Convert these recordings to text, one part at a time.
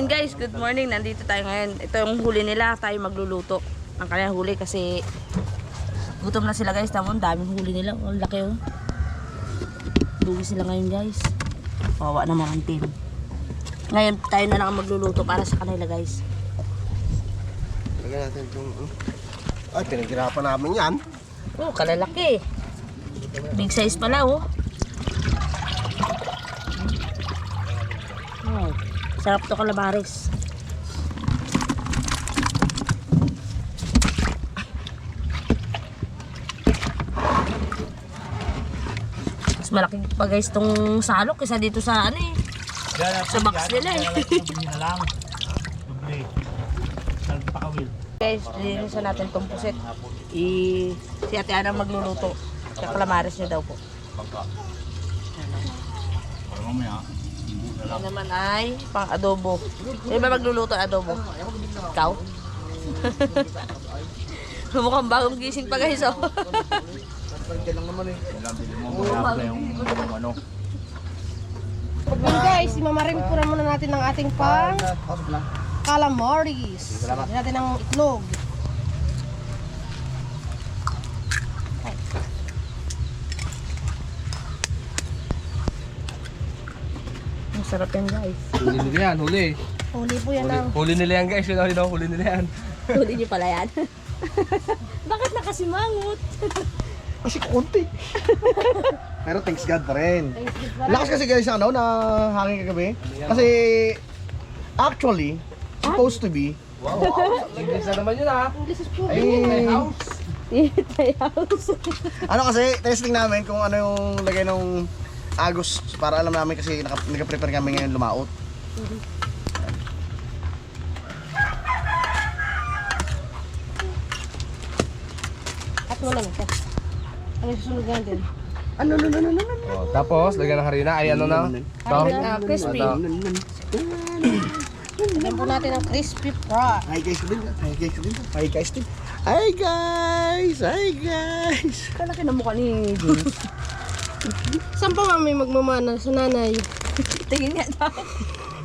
Guys, good morning. Nandito tayo ngayon. Ito yung huli nila. Tayo magluluto. Ang kanilang huli kasi gutom na sila guys. Tamo, ang daming huli nila. Ang laki oh. Lugi sila ngayon guys. Wawa naman ang team. Ngayon tayo na lang ang magluluto para sa kanila guys. Lagyan natin itong... ano. Ay, pinaghirapan namin yan. Oh, kalalaki. Big size pala oh. Oh, sarap to kalabares. Mas malaki pa guys tong salok kaysa dito sa ano eh. Sa box nila eh. Guys, linisan natin tong puset. I si Ate Ana magluluto. Sa kalamares niya daw po. Para mamaya. Yan naman ay pang adobo. Sino ba magluluto adobo? Ikaw? Mukhang bagong gising pa guys oh. Kailan bili mo mga na yung, yung ano. Guys, imamarin po na muna natin ng ating pang calamaris. Lagyan natin ng itlog. Sarap yan guys. Huli nila yan, huli. Huli po yan ng Huli nila yan guys, yun know, yun, huli nila yan. Huli niyo pala yan. Bakit nakasimangot? Kasi konti. Pero thanks God pa rin. Lakas kasi guys ano na hangin kagabi. Kasi actually supposed to be English na naman yun ha. Ay, ano kasi testing namin kung ano yung lagay ng agos para alam namin kasi naka, naka-prepare kami ngayon lumaot. At mo lang ito. Ano susunod natin? Ano no no no no. no. Oh, tapos, lagyan ng harina. Ay, ano na? Ito. Ah, crispy. Lagyan po natin ng crispy fry. Hi guys, din. Hi guys, din. Hi guys, din. Hi guys. Hi guys. Kalaki na mukha ni James. Saan pa mami magmamana sa nanay? Tingin nga daw.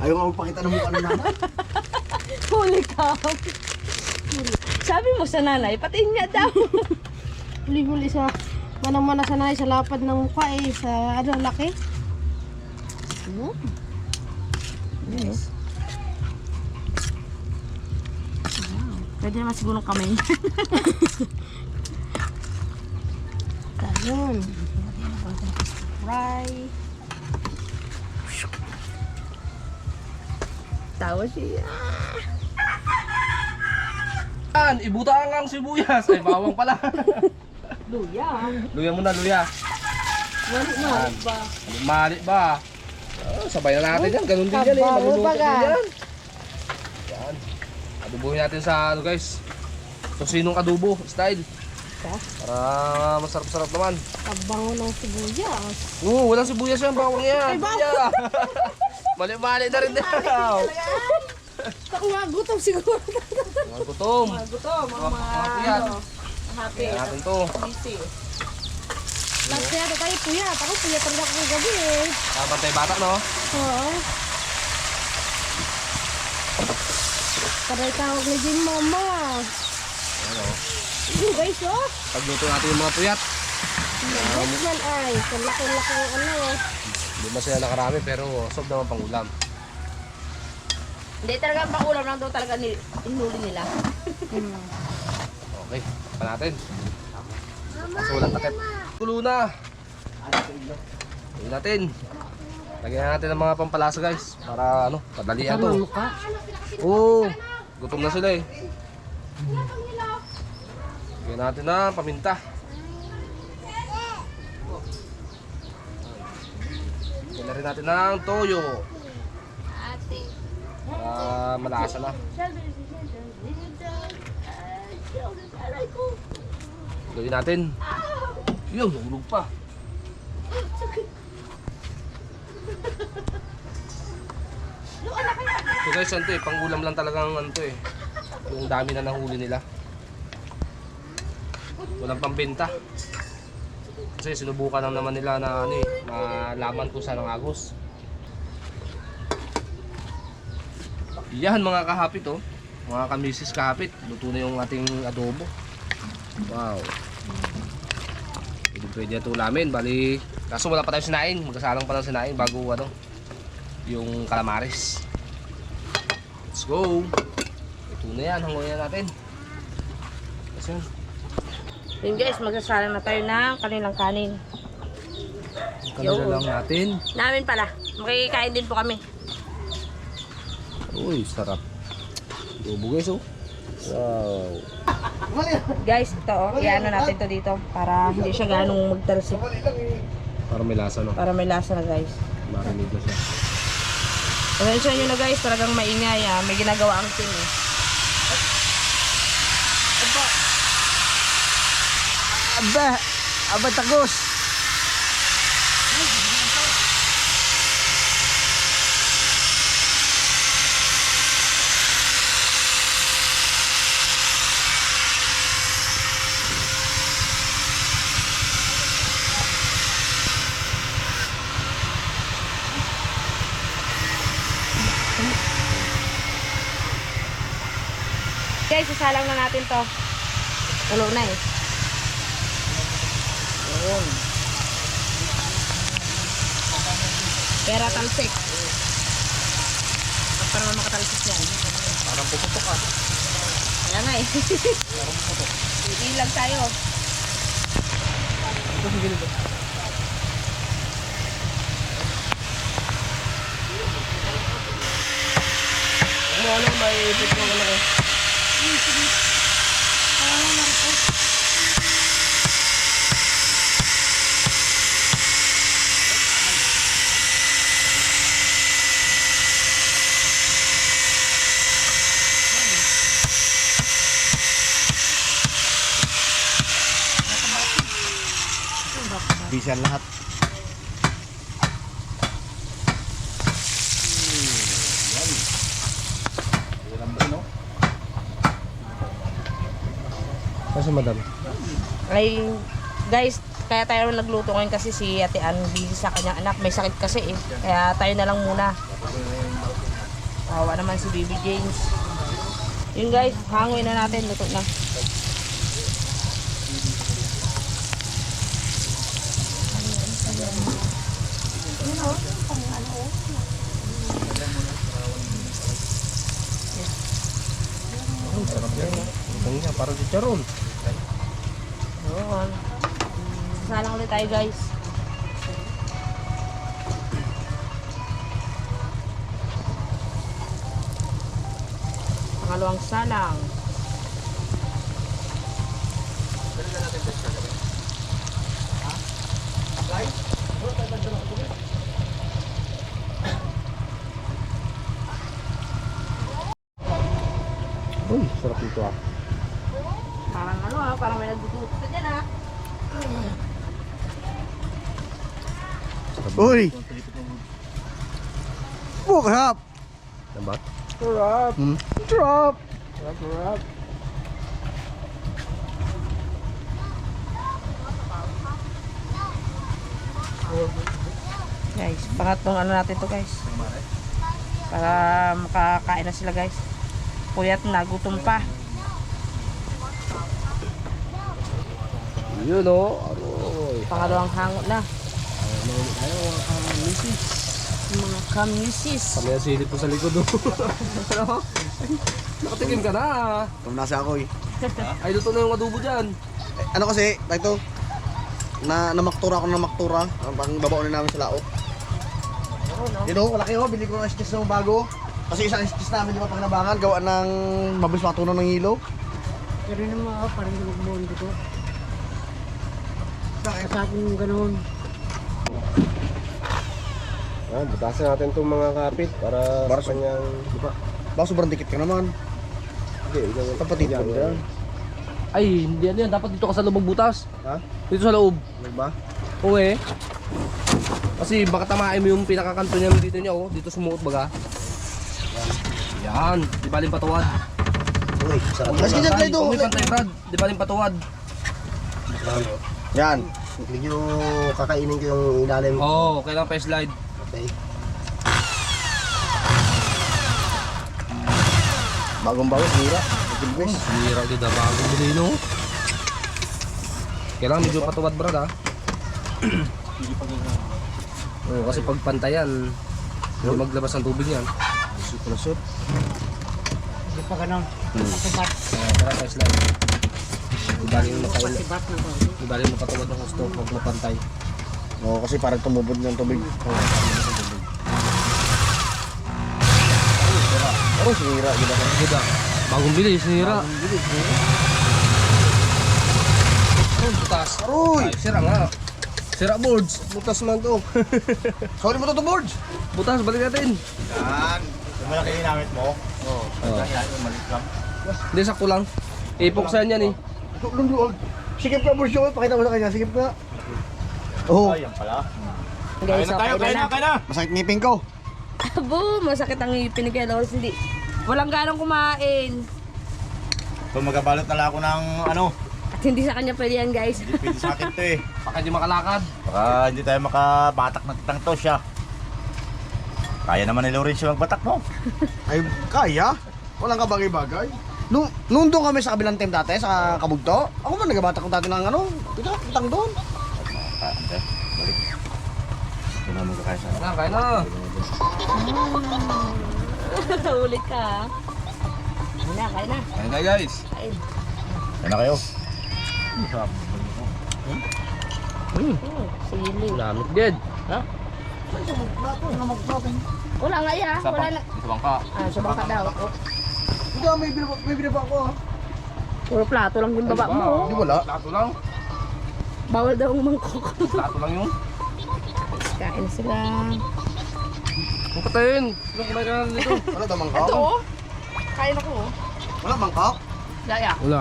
Ayaw nga magpakita ng mukha ng nanay. Huli ka. Sabi mo sa nanay, patingin nga daw. Huli-huli sa manang-mana sa nanay sa lapad ng mukha eh. Sa ano, laki. Yes. Pwede naman siguro kamay. Ayun. Fry. Tawa siya. Yan, ibutaan ang sibuyas. Ay, bawang pala. Luya. luya muna, luya. Mali mali ba? Mali ba? Oh, sabay na natin yan. Ganun din yan eh. Maluluto din yan. Yan. Adubuhin natin sa ano guys. Tosinong adobo style. Para masarap-sarap naman. Kabango ng sibuyas. Oo, walang sibuyas. Bawang yan. Ay, bawang. Mali-mali na rin daw. Gutom siguro. Mga gutom. Gutom, Mga mga puyat. happy. Kaya natin to. Busy. Tayo puyat. Ako puyat ako gabi eh. Kapantay bata, no? Oo. Paray tawag na din mama. Ano? Yung guys oh. Pagluto natin yung mga puyat. Guys yan ay. Kalaki-laki yung ano. Hindi man sila nakarami pero sob naman pang ulam. Hindi talaga ang pangulam lang daw talaga ni inuli nila. Okay, pa natin. Kaso walang takip. Tulo na. Lagyan natin. Lagyan natin ng mga pampalasa guys. Para ano, padalian to. Oo. Gutom na sila eh. Lagyan natin na paminta. Lagyan na rin natin ng toyo. Ate. Para malasa na. Gawin natin. Yun, nahulog pa. So guys, ano to eh, pangulam lang talagang ano to eh. Yung dami na nahuli nila. Walang pambenta. Kasi sinubukan lang naman nila na ano eh, malaman kung saan ang agos. Yan mga kahapit oh. Mga kamisis kahapit. Luto na yung ating adobo. Wow. Pwede pwede ito namin. Bali, kaso wala pa tayong sinain. Magkasalang pa lang sinain bago ano, yung calamares. Let's go. Ito na yan. Hangoyan natin. Kasi yun. Yun guys, magsasalang na tayo ng kanilang kanin. Kanila Yo. lang natin. Namin pala. Makikikain din po kami. Uy, sarap. Adobo guys oh. Wow. Guys, ito oh, iano natin to dito para hindi siya ganong magtalsik. Para may lasa no. Para may lasa na guys. Marinig na siya. Pasensya nyo na guys, talagang maingay ah. May ginagawa ang team eh. Aba! Aba tagos! Guys, isalang na natin to. Tulo na eh. Yun. Pera talsik. At para makatalsik yan. Parang puputok ah. Kaya nga eh. Iilag tayo. Ito sa gilid oh. Ano ano may ipit mo ano eh. Bisan lahat. Kasi madam. Ay, guys, kaya tayo nagluto ngayon kasi si Ate Ann busy sa kanyang anak. May sakit kasi eh. Kaya tayo na lang muna. Kawawa naman si Baby James. Yun guys, hangoy na natin. Luto na. Ang sarap yan oh. Ang nga, parang chicharon. Yun. Sasalang ulit tayo guys. Pangalawang salang. Uy, sarap nito ah. Ah, parang may nagduduto dyan ah. Uy! Oh, harap! Diba? Hmm? Drop! Guys, pangatlong ano natin to guys. Para makakain na sila guys. Puyat na, gutom pa. Yun oh. Aroy. Pangalawang hango na. Ayaw, mga kamisis. Mga kamisis. Kami ang silip ko sa likod oh. Ano? Nakatikim ka na ah. Tumnasa ako eh. Ay, luto na yung adobo dyan. Eh, Ano kasi, ito, na namaktura ako ng maktura. Ang pang babaunin namin sa laot. You know, malaki oh, bili ko ng skis na bago. Kasi isang skis namin di ba pag nabangan, gawa ng mabilis matunaw ng ilaw. Pero naman ako, parang lumagbuhan dito. Bakit? Sa akin yung ganun. Ah, butasan natin itong mga kapit para, Para sa sa- kanyang... Baka sobrang dikit ka naman. Hindi, ikaw. Kapatid ko dyan. Ay, hindi ano yan. Dapat dito ka sa loob magbutas. Ha? Dito sa loob. Ano ba? Oo eh. Kasi baka tamain mo yung pinakakanto niya dito niya oh. Dito sumuot baga. Yan. Di baling patuwad. Uy, sarap. Mas ganyan tayo ito. Kung may pantay Brad. Di baling patuwad. Yan. Medyo kakainin ko yung ilalim. Oo, oh, kailangan pa slide. Okay. Bagong bago, sira. Gilbis. Sira ulit na bagong bili no. Kailangan medyo patuwad brad ha. Oo, kasi pag pantayan, hindi maglabas ng tubig yan. Super na suit. Hindi pa ganun. Uh, tara tayo slide. Ibali mo makain. Pasibat na to. Ibali mo patuwad ng gusto pag mapantay. Oo, kasi parang tumubod ng tubig. Oo, parang tumubod ng tubig. Oh, sira. Gila ka. Ganda. Bagong bili, sinira. Oh, butas. Aroy! Ay, sira nga. Sira boards. Butas man to. Sorry mo to to boards. Butas, balik natin. Yan. Yung malaki ginamit mo. Oo. Oo. Yan, yung maliit lang. Hindi, sakto lang. Ipoksan yan eh. Luluwag. Sikip ka, boards yun. Pakita mo sa kanya. Sikip ka. Oo. Ay, yan pala. Okay na na. kaya na. Masakit ngipin ko. Abo, masakit ang ngipin ni Kuya Lawrence. Hindi. Walang ganong kumain. So magabalot na lang ako ng ano. At hindi sa kanya pwede yan, guys. Hindi pwede sa akin to eh. Baka di makalakad. Baka hindi tayo makabatak ng tang to siya. Kaya naman ni Lawrence magbatak mo. Ay, kaya. Walang kabagay-bagay. Nung, nung doon kami sa kabilang team dati, sa Kabugto, ako man nagabata ko dati ng ano, ito, utang doon. Ah, okay. Balik. Ito na magkakaya sa Na, kaya na. Ulit ka. Kain na, kain na. Kaya na guys. Kain. Kaya na kayo. Oh, sili. Lamit good. Ha? Wala nga iya. Wala na. Ito bang ka? Ah, sa bangka daw. Oh, Hindi, may binaba, may binaba ako ha. puro plato lang yung baba mo. oh. Di wala. Plato lang. Bawal daw ang mangkok. Plato lang yun. Kain sila. Kung patayin. Ilang kumain ka na dito? Wala daw mangkok? Ito oh. Kain ako oh. Wala mangkok? Yaya. Wala.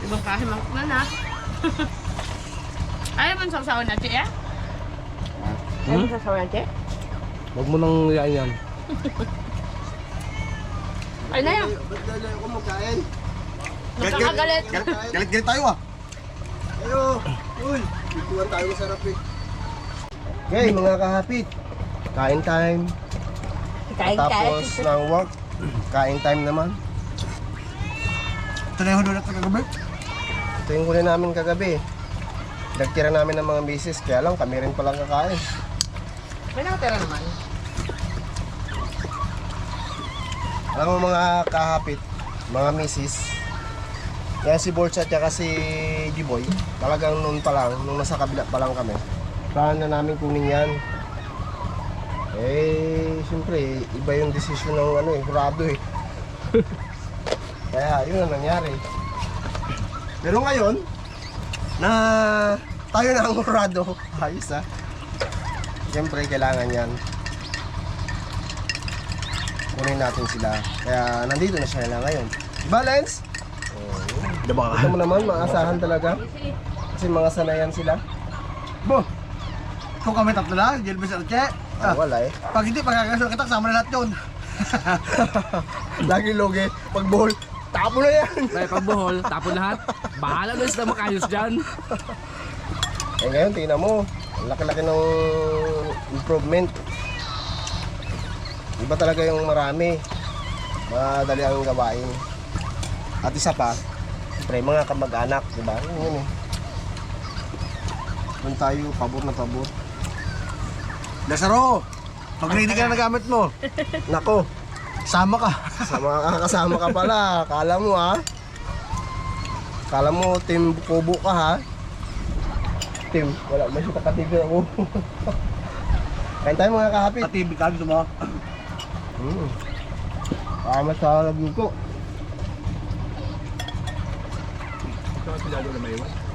Ibang kahe mangkok na na. Ayaw mo sasawan na, Che, eh? Ayaw mo sasawan na, Che? Huwag mo nang yain yan. Ay na yan. Ba't dahil ako magkain? Magkakagalit. Galit, galit, galit tayo ah. Ayo, uy, bituan tayo masarap eh. Okay, mga kahapit. Kain time. Kain, Tapos ng work, kain time naman. Yung hulo natin kagabi. Ito yung huli namin kagabi. Nagtira namin ng mga misis, kaya lang kami rin palang kakain. May nakatira naman. Alam mo mga kahapit, mga misis, yan si Borch at saka si G-Boy, talagang noon pa lang, nung nasa kabila pa lang kami, plano na namin kunin yan. Eh, siyempre, iba yung desisyon ng ano eh, hurado eh. Kaya, yun ang nangyari. Pero ngayon, na tayo na ang hurado, ayos ah. Siyempre, kailangan yan kunin natin sila. Kaya nandito na sila ngayon. Diba, Lens? Diba Ito mo naman, maasahan talaga. Kasi mga sanayan sila. Bo, kung kami tatlo lang, Jelbis at Che, Ah, wala eh. pag hindi, pagkakasunod kita, kasama na lahat yun. Lagi loge. Pag ball, tapo na yan. Kaya pag buhol, tapon lahat. Bahala na sila makayos dyan. Eh ngayon, tingnan mo. Ang laki-laki ng improvement. Iba talaga yung marami. Madali ang gawain. At isa pa, siyempre, mga kamag-anak, di ba? Yun yun eh. Doon tayo, pabor na pabor. Lazaro, pag ready ka na nagamit mo, Nako, sama ka. sa mga kasama ka pala. Kala mo ha. Kala mo team kubo ka ha. Team, wala ba siya ako. Kain tayo mga kahapit. Katibig ka, gusto mo? Hmm. Tama sa lagyan ko. Ito ang pinalo na may iwan.